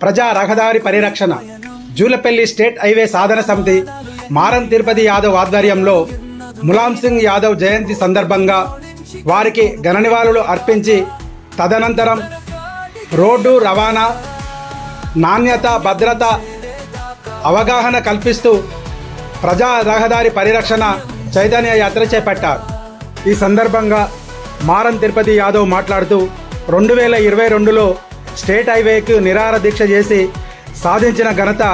ప్రజా రహదారి పరిరక్షణ. జూలపల్లి స్టేట్ హైవే సాధన సమితి మారం తిరుపతి యాదవ్ ఆధ్వర్యంలో ములాం సింగ్ యాదవ్ జయంతి సందర్భంగా వారికి ఘన నివాళులు అర్పించి తదనంతరం రోడ్డు రవాణా నాణ్యత భద్రత అవగాహన కల్పిస్తూ ప్రజా రహదారి పరిరక్షణ చైతన్య యాత్ర చేపట్టారు. ఈ సందర్భంగా మారం తిరుపతి యాదవ్ మాట్లాడుతూ రెండు వేల ఇరవై రెండులో స్టేట్ హైవేకు నిరార దీక్ష చేసి సాధించిన ఘనత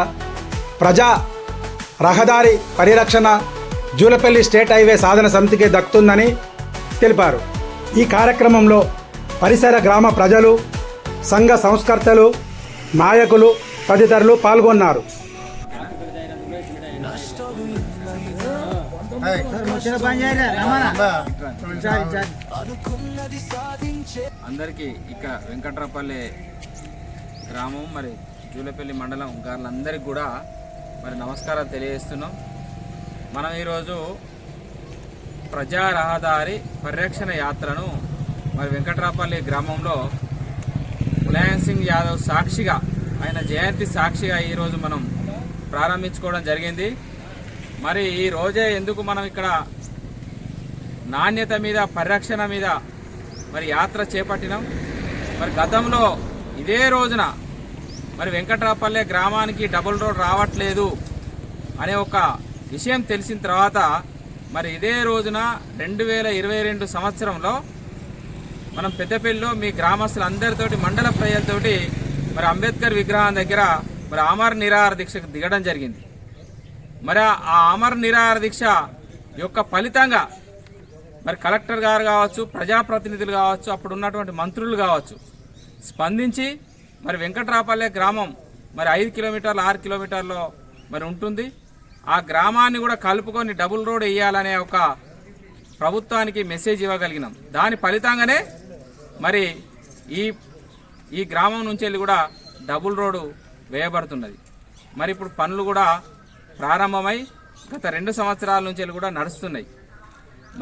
ప్రజా రహదారి పరిరక్షణ జూలపల్లి స్టేట్ హైవే సాధన సమితికి దక్కుతుందని తెలిపారు. ఈ కార్యక్రమంలో పరిసర గ్రామ ప్రజలు సంఘ సంస్కర్తలు నాయకులు తదితరులు పాల్గొన్నారు. అందరికీ ఇక వెంకట్రాపల్లి గ్రామం మరి జూలపల్లి మండలం గారులందరికీ కూడా మరి నమస్కారాలు తెలియజేస్తున్నాం. మనం ఈరోజు ప్రజా రహదారి పరిరక్షణ యాత్రను మరి వెంకట్రాపల్లి గ్రామంలో ములాయం సింగ్ యాదవ్ సాక్షిగా ఆయన జయంతి సాక్షిగా ఈరోజు మనం ప్రారంభించుకోవడం జరిగింది. మరి ఈ రోజే ఎందుకు మనం ఇక్కడ నాణ్యత మీద పరిరక్షణ మీద మరి యాత్ర చేపట్టినాం? మరి గతంలో ఇదే రోజున మరి వెంకట్రాపల్లె గ్రామానికి డబుల్ రోడ్ రావట్లేదు అనే ఒక విషయం తెలిసిన తర్వాత మరి ఇదే రోజున రెండు వేల ఇరవై రెండు సంవత్సరంలో మనం పెద్దపల్లిలో మీ గ్రామస్తులందరితోటి మండల ప్రజలతోటి మరి అంబేద్కర్ విగ్రహం దగ్గర మరి అమర నిరాహార దీక్షకు దిగడం జరిగింది. మరి ఆ అమర నిరాహార దీక్ష యొక్క ఫలితంగా మరి కలెక్టర్ గారు కావచ్చు ప్రజాప్రతినిధులు కావచ్చు అప్పుడు ఉన్నటువంటి మంత్రులు కావచ్చు స్పందించి మరి వెంకట్రాపల్లె గ్రామం మరి ఐదు కిలోమీటర్లు ఆరు కిలోమీటర్లో మరి ఉంటుంది. ఆ గ్రామాన్ని కూడా కలుపుకొని డబుల్ రోడ్ వేయాలనే ఒక ప్రభుత్వానికి మెసేజ్ ఇవ్వగలిగినాం. దాని ఫలితంగానే మరి ఈ ఈ గ్రామం నుంచి వెళ్ళి కూడా డబుల్ రోడ్డు వేయబడుతున్నది. మరి ఇప్పుడు పనులు కూడా ప్రారంభమై గత రెండు సంవత్సరాల నుంచి వెళ్ళి కూడా నడుస్తున్నాయి.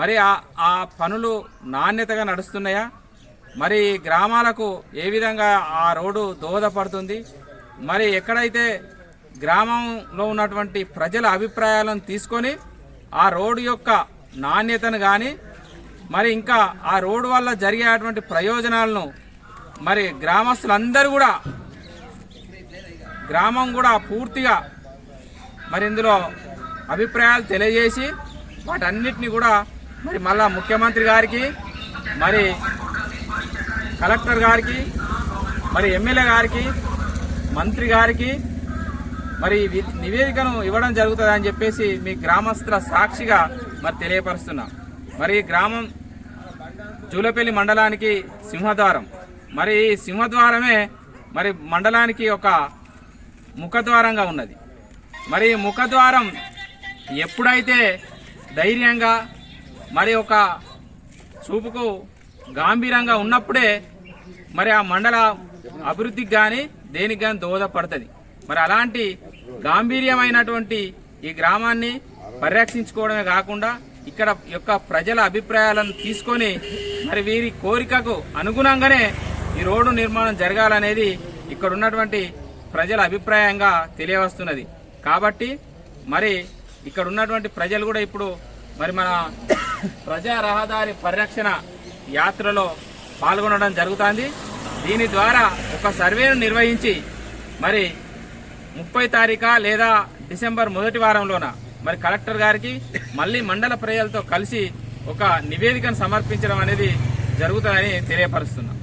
మరి ఆ ఆ పనులు నాణ్యతగా నడుస్తున్నాయా? మరి గ్రామాలకు ఏ విధంగా ఆ రోడ్డు దోహదపడుతుంది? మరి ఎక్కడైతే గ్రామంలో ఉన్నటువంటి ప్రజల అభిప్రాయాలను తీసుకొని ఆ రోడ్డు యొక్క నాణ్యతను కానీ మరి ఇంకా ఆ రోడ్డు వల్ల జరిగేటువంటి ప్రయోజనాలను మరి గ్రామస్తులందరూ కూడా గ్రామం కూడా పూర్తిగా మరి ఇందులో అభిప్రాయాలు తెలియజేసి వాటన్నిటిని కూడా మరి మళ్ళా ముఖ్యమంత్రి గారికి మరి కలెక్టర్ గారికి మరి ఎమ్మెల్యే గారికి మంత్రి గారికి మరి నివేదికను ఇవ్వడం జరుగుతుంది అని చెప్పేసి మీ గ్రామస్తుల సాక్షిగా మరి తెలియపరుస్తున్నా. మరి గ్రామం జూలపల్లి మండలానికి సింహద్వారం. మరి ఈ సింహద్వారమే మరి మండలానికి ఒక ముఖద్వారంగా ఉన్నది. మరి ముఖద్వారం ఎప్పుడైతే ధైర్యంగా మరి ఒక చూపుకు గాంభీరంగా ఉన్నప్పుడే మరి ఆ మండల అభివృద్ధికి కానీ దేనికి కానీ దోహదపడుతుంది. మరి అలాంటి గాంభీర్యమైనటువంటి ఈ గ్రామాన్ని పరిరక్షించుకోవడమే కాకుండా ఇక్కడ యొక్క ప్రజల అభిప్రాయాలను తీసుకొని మరి వీరి కోరికకు అనుగుణంగానే ఈ రోడ్డు నిర్మాణం జరగాలనేది ఇక్కడ ఉన్నటువంటి ప్రజల అభిప్రాయంగా తెలియవస్తున్నది. కాబట్టి మరి ఇక్కడ ఉన్నటువంటి ప్రజలు కూడా ఇప్పుడు మరి మన ప్రజా రహదారి పరిరక్షణ యాత్రలో పాల్గొనడం జరుగుతుంది. దీని ద్వారా ఒక సర్వేను నిర్వహించి మరి ముప్పై తారీఖు లేదా డిసెంబర్ మొదటి వారంలోన మరి కలెక్టర్ గారికి మళ్ళీ మండల ప్రజలతో కలిసి ఒక నివేదికను సమర్పించడం అనేది జరుగుతుందని తెలియపరుస్తున్నాం.